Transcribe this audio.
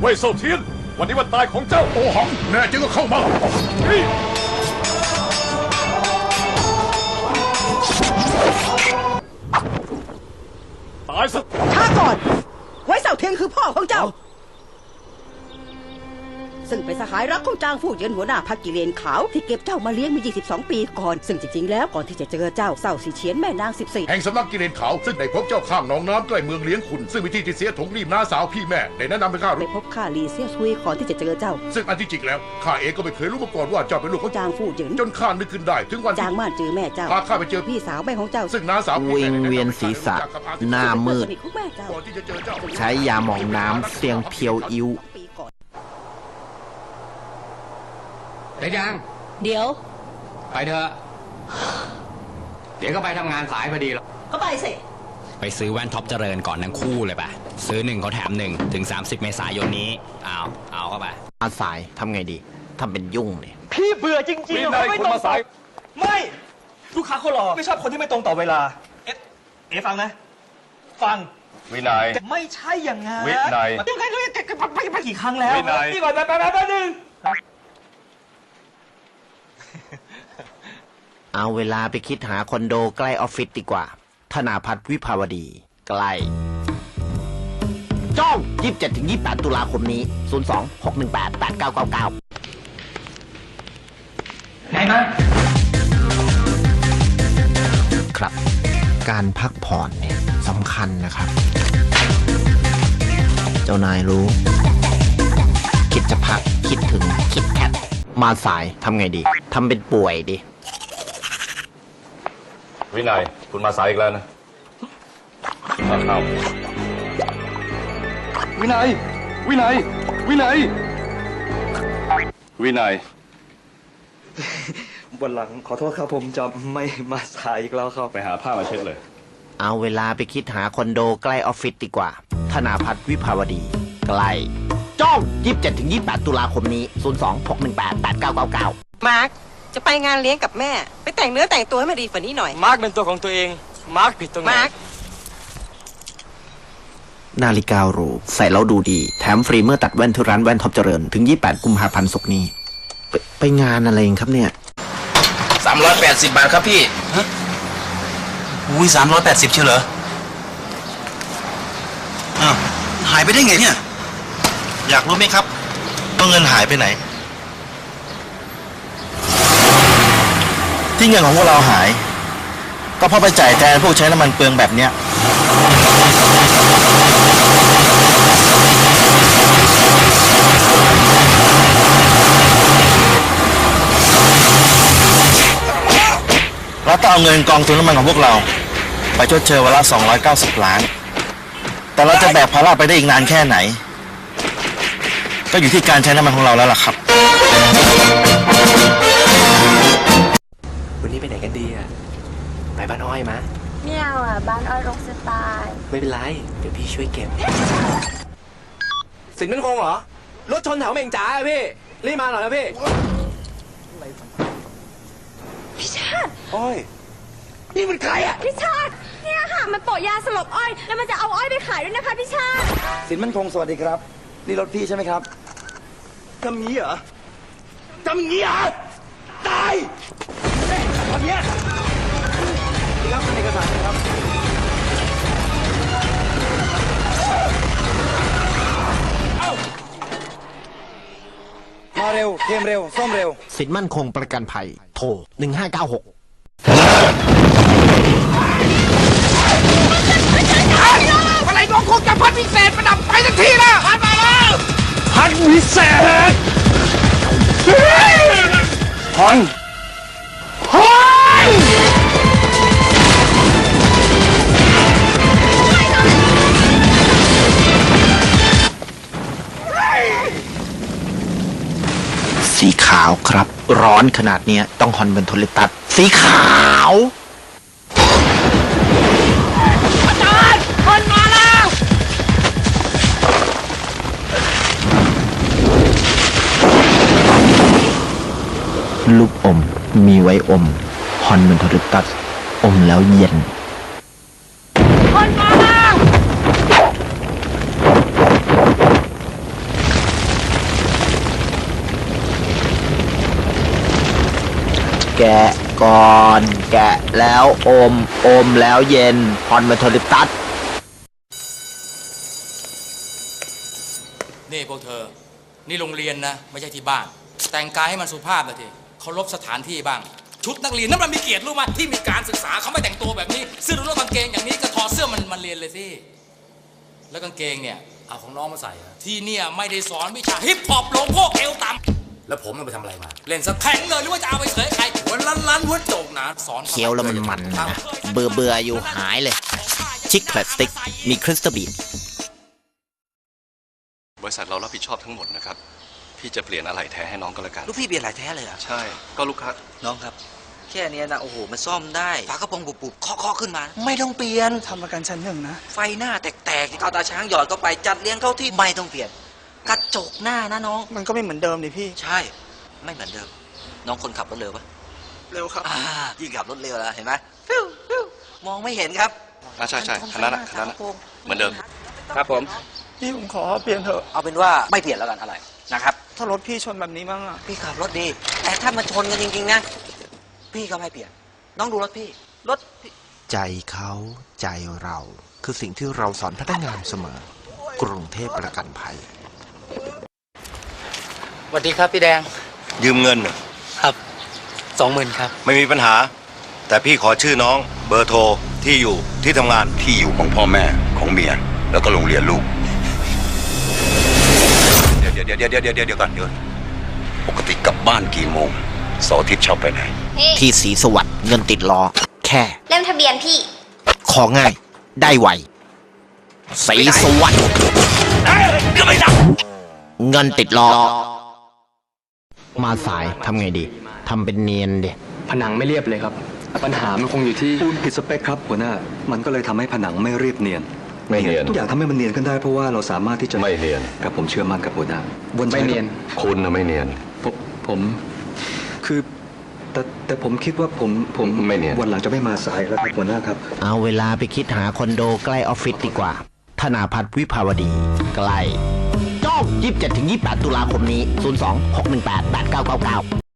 เว่ยเซาเทียน วันนี้วันตายของเจ้าโอหัง แน่จริงก็เข้ามาตายซะช้าก่อน ไว้เสาเทียงคือพ่อของเจ้า ซึ่งเป็นสหายรักของจางฟู่เหยินหัวหน้าพักกิเลนขาวที่เก็บเจ้ามาเลี้ยงมา22 ปีก่อน ซึ่งจริงๆแล้วก่อนที่จะเจอเจ้าเศร้าสีเฉียนแม่นาง 14 แห่งสำนักกิเลนขาวซึ่งได้พบเจ้าข้างหนองน้ำใกล้เมืองเลี้ยงขุนซึ่งวิธีที่เสียถงรีบน้าสาวพี่แม่ได้แนะนำให้ข้าไปรู้พบข้าลีเซียซุยก่อนที่จะเจอเจ้า ซึ่งอันที่จริงแล้วข้าเองก็ไม่เคยรู้มาก่อนว่าเจ้าเป็นลูกของจางฟู่เหยินจนข้านึกขึ้นได้ ถึงวันจางม่านจือแม่เจ้าพาข้าไปเจอพี่สาวแม่ของเจ้า ซึ่งน้าสาวพี่วิแม่งได้แนะนำให้เวียนศีรษะข้ารู้จักกับอาหน้ามืดซึ่งเป็นเพื่อนสนิทของแม่เจ้าก่อนที่จะเจอเจ้า ใช้ยาหมองน้ำเสียงเพียวอิ้ว ปีก่อนเสร็จยัง เดี๋ยว ไปเถอะ เดี๋ยวก็ไปทำงานสายพอดีหรอกก็ไปสิ ไปซื้อแว่นท็อปเจริญก่อนทั้งคู่เลยป่ะ ซื้อหนึ่งเขาแถมหนึ่งถึง 30 เมษายนนี้เอาเอาเข้าไป มาสายทำไงดีทำเป็นยุ่งเนี่ยพี่เบื่อจริงวิๆนัอะยไม่คุณตรงมาสายไม่ ลูกค้าเขารอไม่ชอบคนที่ไม่ตรงต่อเวลา เอ๊ะเอ๊ะฟังนะ ฟัง วินัย ไม่ใช่อย่างงั้นวินัย ยังไงเขาจะไปไปไปกี่ครั้งแล้ววินัยนี่ก่อนไปไปไปไปหนึ่ง เอาเวลาไปคิดหาคอนโดใกล้ออฟฟิศดีกว่า ธนาพัฒน์วิภาวดี ใกล้ จ้อง 27ถึง28 ตุลาคมนี้ 02 618 8999 ไหนมาครับ การพักผ่อนเนี่ยสำคัญนะครับ เจ้านายรู้ คิดจะพักคิดถึงคิดแคทมาสายทำไงดีทำเป็นป่วยดิ วินัย คุณมาสายอีกแล้วนะมาเข้าวินัย วินัย วินัย วินัย วันหลังขอโทษครับผมจะไม่มาสายอีกแล้วครับ ไปหาผ้ามาเช็ดเลย เอาเวลาไปคิดหาคอนโดใกล้ออฟฟิศดีกว่า ธนาพัฒน์วิภาวดี ใกล้จ้อง 27ถึง28 ตุลาคมนี้ 02 618 8999 มาร์ค จะไปงานเลี้ยงกับแม่ ไปแต่งเนื้อแต่งตัวให้มันดีกว่านี้หน่อย มาร์กเป็นตัวของตัวเอง มาร์กผิดตรงไหน มาร์คนาฬิกาหรูใส่แล้วดูดี แถมฟรีเมื่อตัดแว่นที่ร้านแว่นท็อปเจริญ ถึง 28 กุมภาพันธ์ศกนี้ไปไปงานอะไรกันครับเนี่ย สามร้อยแปดสิบบาทครับพี่ อุ้ยสามร้อยแปดสิบเชียวเหรอ อ้าว หายไปได้ไงเนี่ย อยากรู้ไหมครับว่าเงินหายไปไหน ที่เงินของพวกเราหาย ก็เพราะไปจ่ายแทนพวกใช้น้ำมันเปลืองแบบเนี้ยเราต้องเอาเงินกองทุนน้ำมันของพวกเรา ไปชดเชยวันละ 290 ล้าน แต่เราจะแบกภาระไปได้อีกนานแค่ไหน ก็อยู่ที่การใช้น้ำมันของเราแล้วล่ะครับ ไปบ้านอ้อยมะไม่เอาอะ บ้านอ้อยรกสไตล์ไม่เป็นไร เดี๋ยวพี่ช่วยเก็บ สินมันคงเหรอ รถชนแถวเมงจ๋าอะพี่ รีบมาหน่อยนะพี่ พี่ชาติอ้อยนี่มันใครอะ พี่ชาติเนี่ยค่ะ มันโปะยาสลบอ้อย แล้วมันจะเอาอ้อยไปขายด้วยนะคะพี่ชาติสินมั่นคงสวัสดีครับ นี่รถพี่ใช่ไหมครับทำงี้เหรอทำงี้เหรอ ตายเฮ้ยทำเนี้ย รับเอกสารนะครับมาเร็วเกมเร็วส้มเร็ว สินมั่นคงประกันภัย โทร 1596อะไรน้องคงจะพัดพิเศษประดับไปทันทีนะพัดมาแล้วพันวิเศษพัน สีขาวครับ ร้อนขนาดเนี้ยต้องฮอนเบนโทลิตัสสีขาวลูกอมมีไว้อมฮอนเบนโทลิตัสอมแล้วเย็น แกะก่อน แกะแล้วอม อมแล้วเย็นพอนเมทอลิปตัสนี่พวกเธอ นี่โรงเรียนนะ ไม่ใช่ที่บ้าน แต่งกายให้มันสุภาพนะทีเคารพสถานที่บ้าง ชุดนักเรียนนั่นมันมีเกียรติรู้ไหมที่มีการศึกษาเขาไม่แต่งตัวแบบนี้ เสื้อหรือว่ากางเกงอย่างนี้ก็ถอดเสื้อมันมันเรียนเลยสิ แล้วกางเกงเนี่ย เอาของน้องมาใส่ที่เนี่ยไม่ได้สอนวิชาฮิปฮอปลงพวกเอวต่ำ แล้วผมมันไปทำอะไรมา เล่นสักแข่งเลยหรือว่าจะเอาไปเสยใครหัวลันลันหัวโจกหนะสอนเคี้ยวแล้วมันมันนะเบื่อเบื่อๆอยู่หายเลย ชิคแพลสติกมีคริสตัลบีดบริษัทเรารับผิดชอบทั้งหมดนะครับ พี่จะเปลี่ยนอะไรแท้ให้น้องก็แล้วกัน ลูกพี่เปลี่ยนหลายแท้เลยเหรอะ ใช่ก็ลูกค้าน้องครับ แค่เนี้ยนะ โอ้โห มันซ่อมได้ฝากระโปรงปุบๆเคาะๆขึ้นมา ไม่ต้องเปลี่ยน ทำประกันชั้นหนึ่งนะ ไฟหน้าแตกๆกาวตาช้างหยอดเข้าไปจัดเรียงเข้าที่ไม่ต้องเปลี่ยน กระจกหน้านะน้อง มันก็ไม่เหมือนเดิมดิพี่ ใช่ ไม่เหมือนเดิม น้องคนขับรถเร็วปะเร็วครับอ่ายิ่งขับรถเร็วแล้วเห็นไหมฟิวฟิวมองไม่เห็นครับอ่าใช่ใช่คันนั้นนะคันนั้นนะเหมือนเดิม ครับผม พี่ผมขอเปลี่ยนเถอะ เอาเป็นว่าไม่เปลี่ยนแล้วกันอะไรนะครับ ถ้ารถพี่ชนแบบนี้มั้งอะ พี่ขับรถดี แต่ถ้ามันชนกันจริง ๆ นะ พี่ก็ไม่เปลี่ยน น้องดูรถพี่ รถพี่ใจเขาใจเรา คือสิ่งที่เราสอนพนักงานเสมอ กรุงเทพประกันภัย สวัสดีครับพี่แดงยืมเงินน่ะครับสองหมื่นครับ ไม่มีปัญหา แต่พี่ขอชื่อน้อง เบอร์โทร ที่อยู่ที่ทำงาน ที่อยู่ของพ่อแม่ของเมีย แล้วก็โรงเรียนลูก เดี๋ยวเดี๋ยวเดี๋ยวเดี๋ยวเดี๋ยวเดี๋ยวก่อนเดี๋ยวปกติกลับบ้านกี่โมงเสาร์อาทิตย์ชอบไปไหนที่สีสวัสด์เงินติดล้อแค่ เล่มทะเบียนพี่ ของง่าย ได้ไวสีสวัสด์เงินติดล้อ มาสายทำไงดีทำเป็นเนียนดิผนังไม่เรียบเลยครับ ปัญหามันคงอยู่ที่ปูนผิดสเปคครับหัวหน้า มันก็เลยทำให้ผนังไม่เรียบเนียนไม่เนียนทุกอย่างทำให้มันเนียนขึ้นได้เพราะว่าเราสามารถที่จะไม่เนียนกับผมเชื่อมั่นกับหัวหน้าไม่เนียนคุณนะไม่เนียนผมผมคือแต่แต่ผมคิดว่าผมผมไม่เนียนวันหลังจะไม่มาสายแล้วครับหัวหน้าครับ เอาเวลาไปคิดหาคอนโดใกล้ออฟฟิศดีกว่า ธนาพัฒน์วิภาวดี ใกล้จ้อง 27-28 ตุลาคมนี้ 02 618 8999